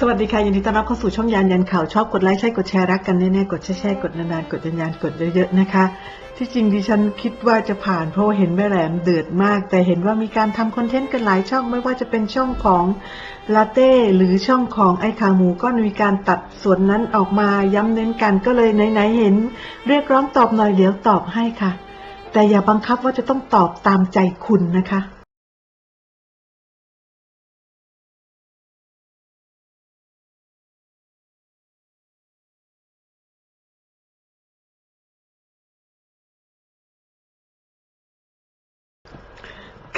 สวัสดีค่ะยินดีต้อนรับเข้าสู่ช่องยานยันข่าวชอบกดไลค์ใช่กดแชร์รักกันแน่ๆกดแชร์ๆกดนานๆกดยันยันๆกดเยอะๆนะคะ ที่จริงดิฉันคิดว่าจะผ่านเพราะเห็นแม่แหลมเดือดมาก แต่เห็นว่ามีการทำคอนเทนต์กันหลายช่องไม่ว่าจะเป็นช่องของลาเต้หรือช่องของไอ้ขาหมูก็มีการตัดส่วนนั้นออกมาย้ำเน้นกันก็เลยไหนๆเห็น เรียกร้องตอบหน่อยเดี๋ยวตอบให้ค่ะ แต่อย่าบังคับว่าจะต้องตอบตามใจคุณนะคะ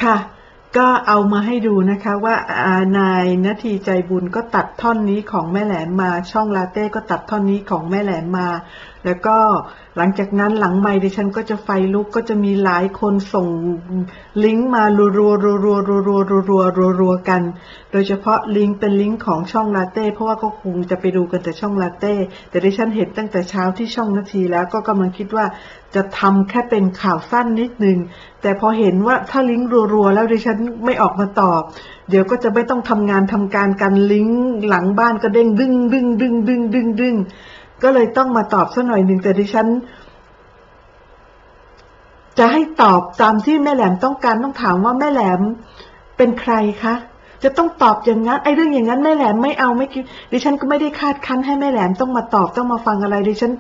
ค่ะ ก็เอามาให้ดูนะคะว่าานายนาทีใจบุญก็ตัดท่อนนี้ของแม่แหลมมาช่องลาเต้ก็ตัดท่อนนี้ของแม่แหลมมา แล้วก็หลังจากนั้นหลังไม่ดิฉันก็จะไฟลุกก็จะมีหลายคนส่งลิงก์มารัวรัวรัวรัวรัวรัวรัวรัวรัวรัวกัน โดยเฉพาะลิงก์เป็นลิงก์ของช่องลาเต้เพราะว่าก็คงจะไปดูกันแต่ช่องลาเต้แต่ดิฉันเห็นตั้งแต่เช้าที่ช่องนาทีแล้วก็กำลังคิดว่า จะทำแค่เป็นข่าวสั้นนิดนึง แต่พอเห็นว่าถ้าลิงก์รัวๆ แล้วดิฉันไม่ออกมาตอบ เดี๋ยวก็จะไม่ต้องทำงานทำการกันลิงก์หลังบ้านก็เด้งดึงดึงดึงดึงดึงดึงก็เลยต้องมาตอบสัหน่อยหนึ่งแต่ดิฉัน จะให้ตอบตามที่แม่แหลมต้องการต้องถามว่าแม่แหลมเป็นใครคะ จะต้องตอบอย่างนั้นไอ้เรื่องอย่างนั้นแม่แหลมไม่เอาไม่คิดดิฉันก็ไม่ได้คาดคั้นให้แม่แหลมต้องมาตอบต้องมาฟังอะไรดิฉัน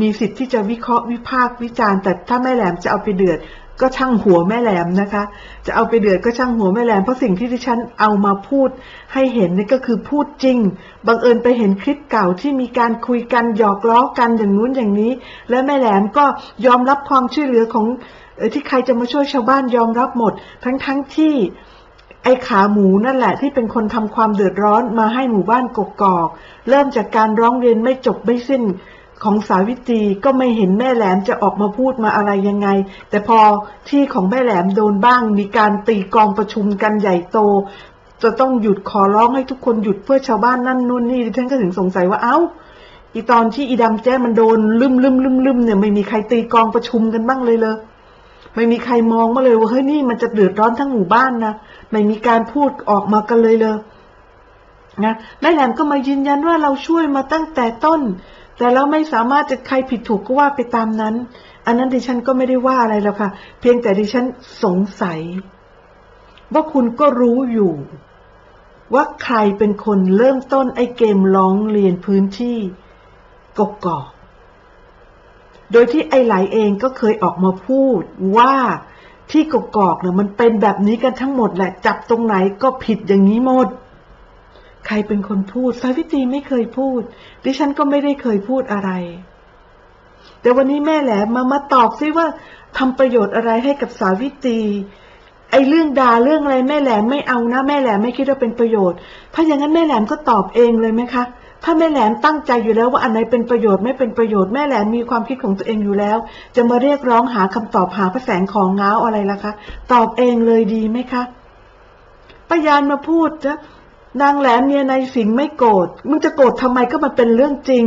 มีสิทธิ์ที่จะวิเคราะห์วิพากษ์วิจารณ์แต่ถ้าแม่แหลมจะเอาไปเดือดก็ช่างหัวแม่แหลมนะคะ จะเอาไปเดือดก็ช่างหัวแม่แหลมเพราะสิ่งที่ดิฉันเอามาพูดให้เห็นนี่ก็คือพูดจริง บังเอิญไปเห็นคลิปเก่าที่มีการคุยกันหยอกล้อกันอย่างนู้นอย่างนี้ และแม่แหลมก็ยอมรับความช่วยเหลือของที่ใครจะมาช่วยชาวบ้านยอมรับหมด ทั้งทั้งที่ ไอ้ขาหมูนั่นแหละที่เป็นคนทำความเดือดร้อนมาให้หมู่บ้านกกอก เริ่มจากการร้องเรียนไม่จบไม่สิ้นของสาวิตรีก็ไม่เห็นแม่แหลมจะออกมาพูดมาอะไรยังไง แต่พอที่ของแม่แหลมโดนบ้างมีการตีกองประชุมกันใหญ่โต จะต้องหยุดขอร้องให้ทุกคนหยุดเพื่อชาวบ้านนั่นนู่นนี่ดิฉันก็ถึงสงสัยว่าเอ้าอีตอนที่อีดำแจ้มันโดนลืมลืมลืมลืมเนี่ยไม่มีใครตีกองประชุมกันบ้างเลยเลยไม่มีใครมองมาเลยว่าเฮ้ยนี่มันจะเดือดร้อนทั้งหมู่บ้านนะ ไม่มีการพูดออกมากันเลยเลยนะแม่แหลมก็มายืนยันว่าเราช่วยมาตั้งแต่ต้น แต่เราไม่สามารถจะใครผิดถูกก็ว่าไปตามนั้น อันนั้นดิฉันก็ไม่ได้ว่าอะไรแล้วค่ะ เพียงแต่ดิฉันสงสัย ว่าคุณก็รู้อยู่ ว่าใครเป็นคนเริ่มต้นไอ้เกมร้องเรียนพื้นที่กกอกโดยที่ไอ้ไหลเองก็เคยออกมาพูดว่า ที่กกอกเนี่ยมันเป็นแบบนี้กันทั้งหมดแหละ จับตรงไหนก็ผิดอย่างนี้หมด ใครเป็นคนพูดสาวิตรีไม่เคยพูด ดิฉันก็ไม่ได้เคยพูดอะไร แต่วันนี้แม่แหลมมามาตอบซิว่าทำประโยชน์อะไรให้กับสาวิตรีไอ้เรื่องด่าเรื่องอะไรแม่แหลมไม่เอานะ แม่แหลมไม่คิดว่าเป็นประโยชน์ ถ้าอย่างนั้นแม่แหลมก็ตอบเองเลยไหมคะ ถ้าแม่แหลมตั้งใจอยู่แล้วว่าอันไหนเป็นประโยชน์ไม่เป็นประโยชน์แม่แหลมมีความคิดของตัวเองอยู่แล้ว จะมาเรียกร้องหาคำตอบหาพระแสงของเงาอะไรล่ะคะ ตอบเองเลยดีไหมคะปยานมาพูดนะนางแหลมเนี่ยในสิงไม่โกรธมึงจะโกรธทำไมก็มันเป็นเรื่องจริง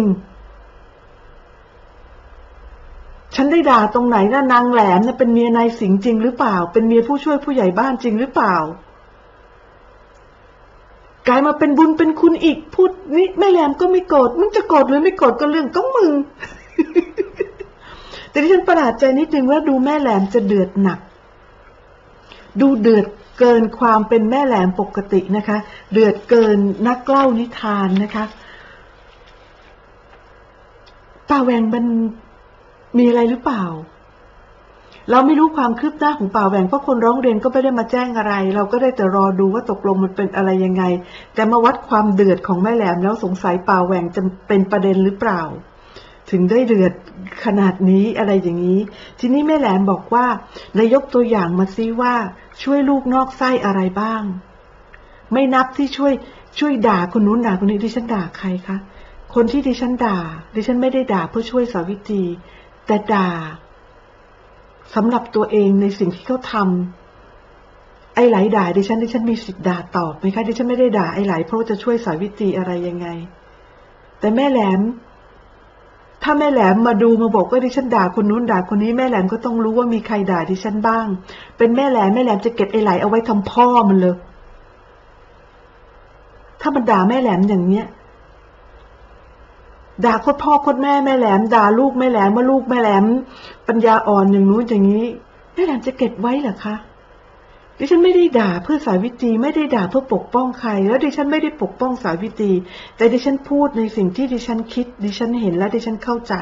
ฉันได้ด่าตรงไหนนะนางแหลมเนี่ยเป็นเมียนายสิงจริงหรือเปล่า เป็นเมียผู้ช่วยผู้ใหญ่บ้านจริงหรือเปล่า กลายมาเป็นบุญเป็นคุณอีก พูดนี่แม่แหลมก็ไม่โกรธมึงจะโกรธหรือไม่โกรธก็เรื่องก็มึง แต่ที่ฉันประหลาดใจนิดนึงว่าดูแม่แหลมจะเดือดหนัก ดูเดือดเกินความเป็นแม่แหลมปกตินะคะ เดือดเกินนักเล่านิทานนะคะป่าแหวงมันมีอะไรหรือเปล่า เราไม่รู้ความคืบหน้าของป่าแหวงเพราะคนร้องเรียนก็ไม่ได้มาแจ้งอะไร เราก็ได้แต่รอดูว่าตกลงมันเป็นอะไรยังไง แต่มาวัดความเดือดของแม่แหลมแล้วสงสัยป่าแหวงจะเป็นประเด็นหรือเปล่า ถึงได้เดือดขนาดนี้อะไรอย่างนี้ ทีนี้แม่แหลมบอกว่านายกตัวอย่างมาซิว่า ช่วยลูกนอกไส้อะไรบ้าง ไม่นับที่ช่วยช่วยด่าคนนู้นด่าคนนี้ดิฉันด่าใครคะคนที่ดิฉันด่าดิฉันไม่ได้ด่าเพื่อช่วยสาวิตรีแต่ด่า สำหรับตัวเองในสิ่งที่เขาทำไอ้ไหลด่าดิฉันดิฉันมีสิทธิ์ด่าตอบไหมคะดิฉันไม่ได้ด่าไอ้ไหลเพราะว่าจะช่วยสาวิตรีอะไรยังไง แต่แม่แหลม ถ้าแม่แหลมมาดูมาบอกว่าดิฉันด่าคนนู้นด่าคนนี้แม่แหลมก็ต้องรู้ว่ามีใครด่าดิฉันบ้าง เป็นแม่แหลมแม่แหลมจะเก็บไอ้ไหลเอาไว้ทำพ่อมันเลยถ้าถ้ามันด่าแม่แหลมอย่างเนี้ย ด่าโคตรพ่อโคตรแม่แม่แหลมด่าลูกแม่แหลมว่าลูกแม่แหลม ปัญญาอ่อนอย่างนู้นอย่างนี้แม่แหลมจะเก็บไว้เหรอคะดิฉันไม่ได้ด่าเพื่อสาวิตรีไม่ได้ด่าเพื่อปกป้องใคร แล้วดิฉันไม่ได้ปกป้องสาวิตรีแต่ดิฉันพูดในสิ่งที่ดิฉันคิด ดิฉันเห็นและดิฉันเข้าใจ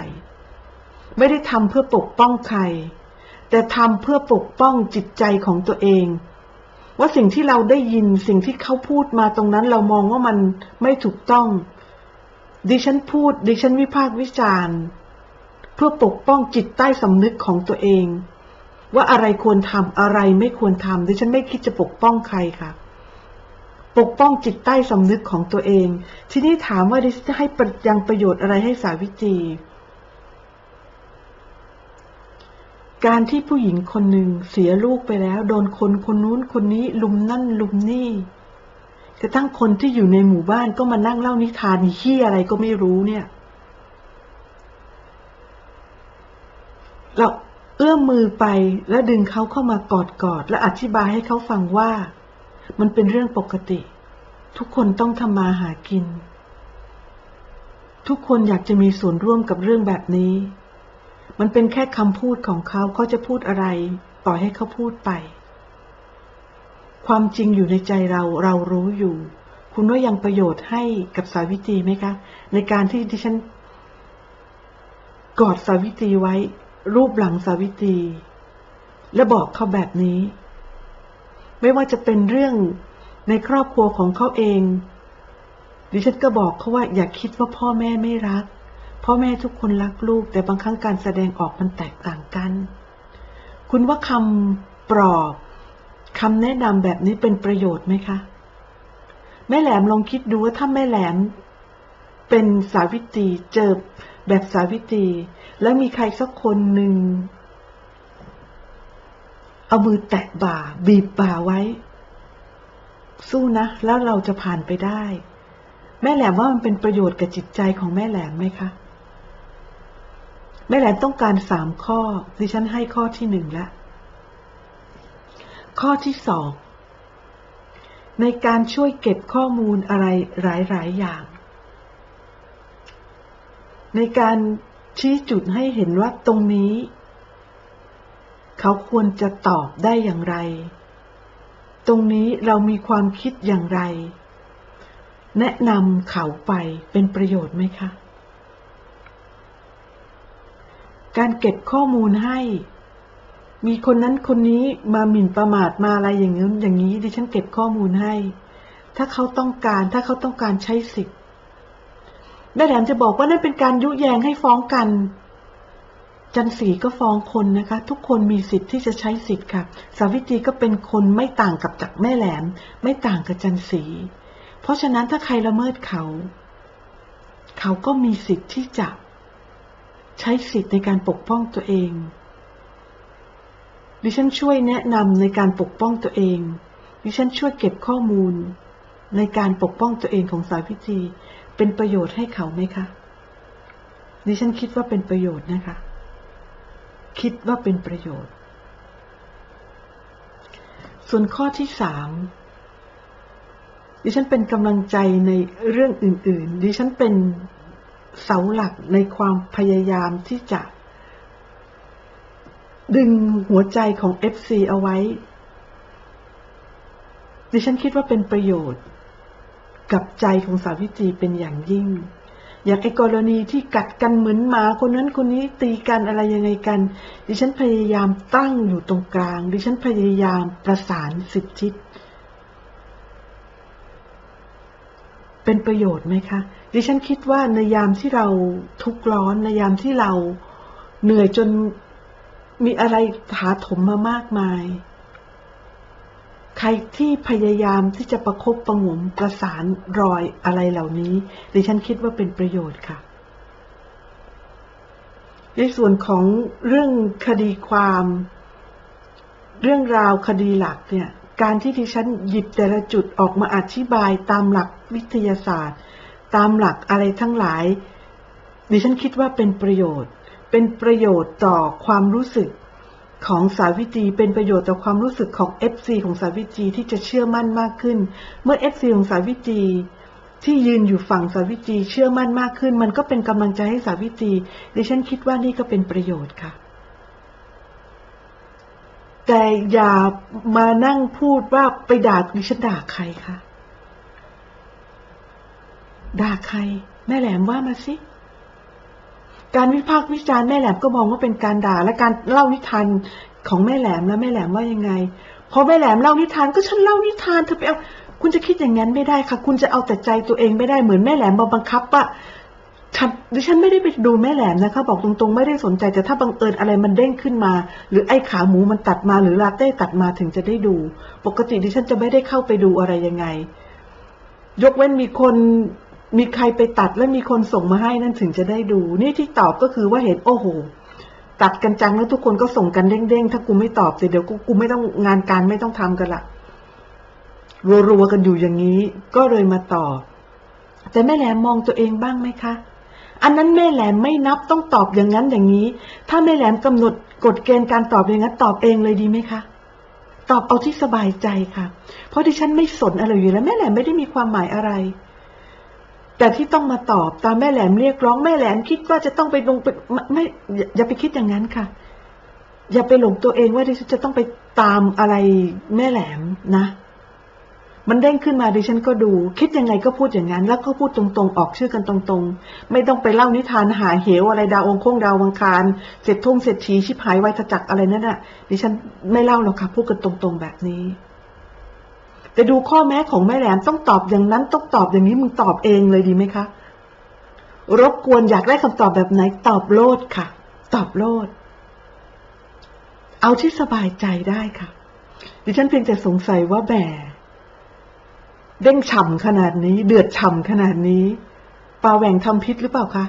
ไม่ได้ทำเพื่อปกป้องใคร แต่ทำเพื่อปกป้องจิตใจของตัวเอง ว่าสิ่งที่เราได้ยินสิ่งที่เขาพูดมาตรงนั้นเรามองว่ามันไม่ถูกต้อง ดิฉันพูด ดิฉันวิพากษ์วิจารณ์ เพื่อปกป้องจิตใต้สำนึกของตัวเอง ว่าอะไรควรทำอะไรไม่ควรทำดิฉันไม่คิดจะปกป้องใครค่ะ ปกป้องจิตใต้สำนึกของตัวเอง ทีนี้ถามว่าดิฉันจะให้ยังประโยชน์อะไรให้สาวิตรีการที่ผู้หญิงคนหนึ่งเสียลูกไปแล้ว โดนคนคนนู้นคนนี้ลุมนั่นลุมนี่ กระทั่งคนที่อยู่ในหมู่บ้านก็มานั่งเล่านิทานขี้อะไรก็ไม่รู้เนี่ย เราเอื้อมมือไปแล้วดึงเขาเข้ามากอดกอดและอธิบายให้เขาฟังว่า มันเป็นเรื่องปกติ ทุกคนต้องทำมาหากิน ทุกคนอยากจะมีส่วนร่วมกับเรื่องแบบนี้ มันเป็นแค่คำพูดของเขาเขาจะพูดอะไร ปล่อยให้เขาพูดไป ความจริงอยู่ในใจเราเรารู้อยู่ คุณว่ายังประโยชน์ให้กับสาวิตรีไหมคะ ในการที่ดิฉัน กอดสาวิตรีไว้ รูปหลังสาวิตรี และบอกเขาแบบนี้ ไม่ว่าจะเป็นเรื่องในครอบครัวของเขาเอง ดิฉันก็บอกเขาว่าอย่าคิดว่าพ่อแม่ไม่รัก พ่อแม่ทุกคนรักลูก แต่บางครั้งการแสดงออกมันแตกต่างกัน คุณว่าคำปลอบ คำแนะนำแบบนี้เป็นประโยชน์ไหมคะ แม่แหลมลองคิดดูว่าถ้าแม่แหลม เป็นสาวิตรีเจอแบบสาวิตรีแล้วมีใครสักคนหนึ่งเอามือแตะบ่า บีบบ่าไว้ สู้นะ แล้วเราจะผ่านไปได้ แม่แหลมว่ามันเป็นประโยชน์กับจิตใจของแม่แหลมไหมคะ แม่แหลมต้องการสามข้อดิฉันให้ข้อที่หนึ่งแล้ว ข้อที่สองในการช่วยเก็บข้อมูลอะไรหลาย ๆ อย่าง ในการชี้จุดให้เห็นว่าตรงนี้ เขาควรจะตอบได้อย่างไร ตรงนี้เรามีความคิดอย่างไร แนะนำเขาไปเป็นประโยชน์ไหมคะ การเก็บข้อมูลให้ มีคนนั้นคนนี้มาหมิ่นประมาทมาอะไรอย่างนี้อย่างนี้ดิฉันเก็บข้อมูลให้ ถ้าเขาต้องการถ้าเขาต้องการใช้สิทธิ์แม่แหลมจะบอกว่านั่นเป็นการยุแยงให้ฟ้องกัน จันสีก็ฟ้องคนนะคะ ทุกคนมีสิทธิ์ที่จะใช้สิทธิ์ค่ะ สาวิตรีก็เป็นคนไม่ต่างกับจากแม่แหลม ไม่ต่างกับจันสีเพราะฉะนั้นถ้าใครละเมิดเขา เขาก็มีสิทธิ์ที่จะใช้สิทธิ์ในการปกป้องตัวเอง ดิฉันช่วยแนะนำในการปกป้องตัวเอง ดิฉันช่วยเก็บข้อมูล ในการปกป้องตัวเองของสายพิธีเป็นประโยชน์ให้เขาไหมคะ ดิฉันคิดว่าเป็นประโยชน์นะคะ คิดว่าเป็นประโยชน์ ส่วนข้อที่สามดิฉันเป็นกำลังใจในเรื่องอื่น ๆ ดิฉันเป็นเสาหลักในความพยายามที่จะ ดึงหัวใจของ FC เอาไว้ ดิฉันคิดว่าเป็นประโยชน์ กับใจของสาวิตรีเป็นอย่างยิ่ง อย่างไอ้กรณีที่กัดกันเหมือนหมาคนนั้นคนนี้ตีกันอะไรยังไงกัน ดิฉันพยายามตั้งอยู่ตรงกลาง ดิฉันพยายามประสานสิทธิเป็นประโยชน์ไหมคะ ดิฉันคิดว่าในยามที่เราทุกข์ร้อนในยามที่เราเหนื่อยจน มีอะไรถาถมมามากมาย ใครที่พยายามที่จะประคบประงมประสานรอยอะไรเหล่านี้ ดิฉันคิดว่าเป็นประโยชน์ค่ะ ในส่วนของเรื่องคดีความ เรื่องราวคดีหลักเนี่ย การที่ดิฉันหยิบแต่ละจุดออกมาอธิบายตามหลักวิทยาศาสตร์ ตามหลักอะไรทั้งหลาย ดิฉันคิดว่าเป็นประโยชน์ เป็นประโยชน์ต่อความรู้สึกของสาวิตีเป็นประโยชน์ต่อความรู้สึกของ FC ของสาวิตีที่จะเชื่อมั่นมากขึ้น เมื่อ FC ของสาวิตีที่ยืนอยู่ฝั่งสาวิตีเชื่อมั่นมากขึ้น มันก็เป็นกำลังใจให้สาวิตีดิฉันคิดว่านี่ก็เป็นประโยชน์ค่ะ แต่อย่ามานั่งพูดว่าไปด่าดิฉันด่าใครคะด่าใคร แม่แหลมว่ามาสิ การวิพากษ์วิจารณ์แม่แหลมก็มองว่าเป็นการด่าและการเล่านิทานของแม่แหลมแล้วแม่แหลมว่ายังไง พอแม่แหลมเล่านิทานก็ฉันเล่านิทานเธอไปเอาคุณจะคิดอย่างนั้นไม่ได้ค่ะ คุณจะเอาแต่ใจตัวเองไม่ได้เหมือนแม่แหลมมาบังคับว่าฉันดิฉันไม่ได้ไปดูแม่แหลมนะคะ บอกตรงๆ ไม่ได้สนใจแต่ถ้าบังเอิญอะไรมันเด้งขึ้นมา หรือไอ้ขาหมูมันตัดมาหรือลาเต้ตัดมาถึงจะได้ดู ปกติดิฉันจะไม่ได้เข้าไปดูอะไรยังไง ยกเว้นมีคน มีใครไปตัดแล้วมีคนส่งมาให้นั่นถึงจะได้ดู นี่ที่ตอบก็คือว่าเห็นโอ้โห ตัดกันจังแล้วทุกคนก็ส่งกันเด้งๆ ถ้ากูไม่ตอบเดี๋ยวกูกูไม่ต้องงานการไม่ต้องทำกันละรัวๆกันอยู่อย่างนี้ ก็เลยมาตอบ แต่แม่แหลมมองตัวเองบ้างไหมคะ อันนั้นแม่แหลมไม่นับต้องตอบอย่างนั้นอย่างนี้ ถ้าแม่แหลมกำหนดกฎเกณฑ์การตอบอย่างนั้นตอบเองเลยดีไหมคะตอบเอาที่สบายใจค่ะ เพราะดิฉันไม่สนอะไรอยู่แล้วแม่แหลมไม่ได้มีความหมายอะไร แต่ที่ต้องมาตอบตามแม่แหลมเรียกร้องแม่แหลมคิดว่าจะต้องไปลงไปไม่อย่าไปคิดอย่างนั้นค่ะ อย่าไปหลงตัวเองว่าดิฉันจะต้องไปตามอะไรแม่แหลมนะ มันเด้งขึ้นมาดิฉันก็ดู คิดยังไงก็พูดอย่างนั้น แล้วก็พูดตรงๆ ออกชื่อกันตรงๆ ไม่ต้องไปเล่านิทานหาเหวอะไรดาวองคงดาววังคารเศรษฐงเศรษฐีชิบหายไวยจักอะไรนั่นน่ะ ดิฉันไม่เล่าหรอกค่ะ พูดกันตรงๆแบบนี้ แต่ดูข้อแม้ของแม่แหลมต้องตอบอย่างนั้นต้องตอบอย่างนี้มึงตอบเองเลยดีไหมคะ รบกวนอยากได้คำตอบแบบไหนตอบโลดค่ะ ตอบโลด เอาที่สบายใจได้ค่ะ ดิฉันเพียงแต่สงสัยว่าแหมเด้งฉ่ำขนาดนี้ เดือดฉ่ำขนาดนี้ปลาแหว่งทำพิษหรือเปล่าคะ